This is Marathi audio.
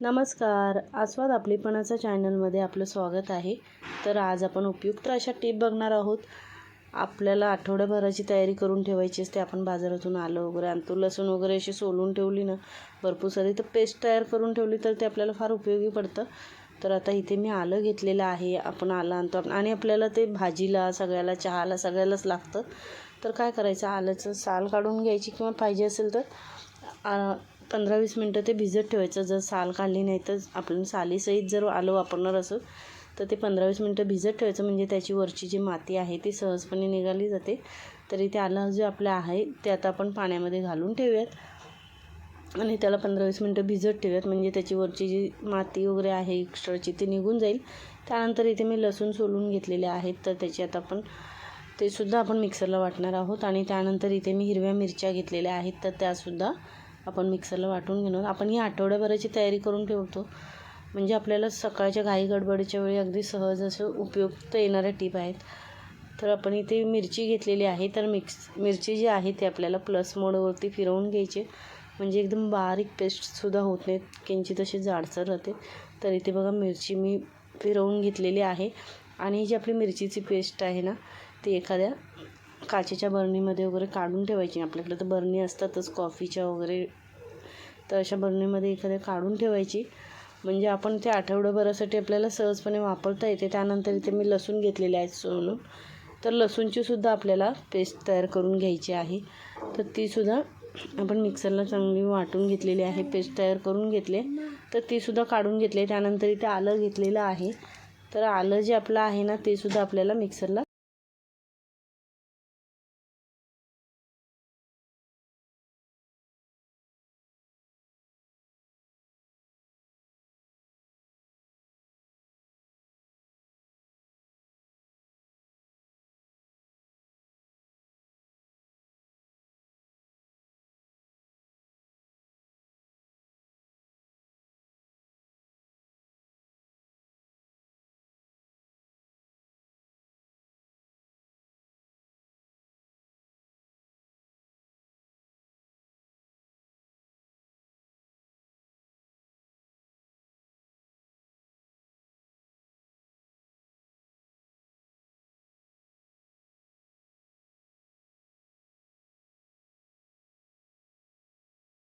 नमस्कार. आस्वाद आपलीपणाचा चॅनलमध्ये आपलं स्वागत आहे. तर आज आपण उपयुक्त अशा टिप बघणार आहोत. आपल्याला आठवड्याभराची तयारी करून ठेवायची असते. आपण बाजारातून आलं वगैरे आणतो लसूण वगैरे अशी सोलून ठेवली ना भरपूर सारी तर पेस्ट तयार करून ठेवली तर ते आपल्याला फार उपयोगी पडतं. तर आता इथे मी आलं घेतलेलं आहे. आपण आलं आणतो आपण. आणि आपल्याला ते भाजीला सगळ्याला चहाला सगळ्यालाच लागतं. तर काय करायचं? आल्याचं साल काढून घ्यायची किंवा पाहिजे असेल तर पंधरा वीस मिनटं ते भिजत ठेवायचं. जर साल काढली नाही तर आपण सालीसहित जर आलं वापरणार असं तर ते पंधरा वीस मिनटं भिजत ठेवायचं. म्हणजे त्याची वरची जी माती आहे ती सहजपणे निघाली जाते. तरी ते आलं जे आपलं आहे ते आता आपण पाण्यामध्ये घालून ठेवूयात. आणि त्याला पंधरा वीस मिनटं भिजत ठेवूयात. म्हणजे त्याची वरची जी माती वगैरे आहे एक्स्ट्राची ती निघून जाईल. त्यानंतर इथे मी लसूण सोलून घेतलेले आहेत. तर त्याची आता आपण ते सुद्धा आपण मिक्सरला वाटणार आहोत. आणि त्यानंतर इथे मी हिरव्या मिरच्या घेतलेल्या आहेत. तर त्यासुद्धा आपण मिक्सरला वाटून घेणार. आपण ही आठवड्याभराची तयारी करून ठेवतो. म्हणजे आपल्याला सकाळच्या घाई गडबडीच्या वेळी अगदी सहज असं उपयुक्त येणाऱ्या टिप आहेत. तर आपण इथे मिरची घेतलेली आहे. तर मिक्स मिरची जी आहे ती आपल्याला प्लस मोडवरती फिरवून घ्यायची. म्हणजे एकदम बारीक पेस्टसुद्धा होत नाही किंचित अशी जाडसर राहते. तर इथे बघा मिरची मी फिरवून घेतलेली आहे. आणि ही जी आपली मिरचीची पेस्ट आहे ना ती एखाद्या काचेच्या बरणीमध्ये वगैरे काढून ठेवायची. आपल्याकडे तर बरणी असतातच कॉफीच्या वगैरे. तर अशा बरणीमध्ये एखाद्या काढून ठेवायची. म्हणजे आपण ते आठवड्याभरासाठी आपल्याला सहजपणे वापरता येते. त्यानंतर इथे मी लसूण घेतलेले आहेत सोलून. तर लसूणचीसुद्धा आपल्याला पेस्ट तयार करून घ्यायची आहे. तर तीसुद्धा आपण मिक्सरला चांगली वाटून घेतलेली आहे. पेस्ट तयार करून घेतले. तर तीसुद्धा काढून घेतले. त्यानंतर इथे आलं घेतलेलं आहे. तर आलं जे आपलं आहे ना तेसुद्धा आपल्याला मिक्सरला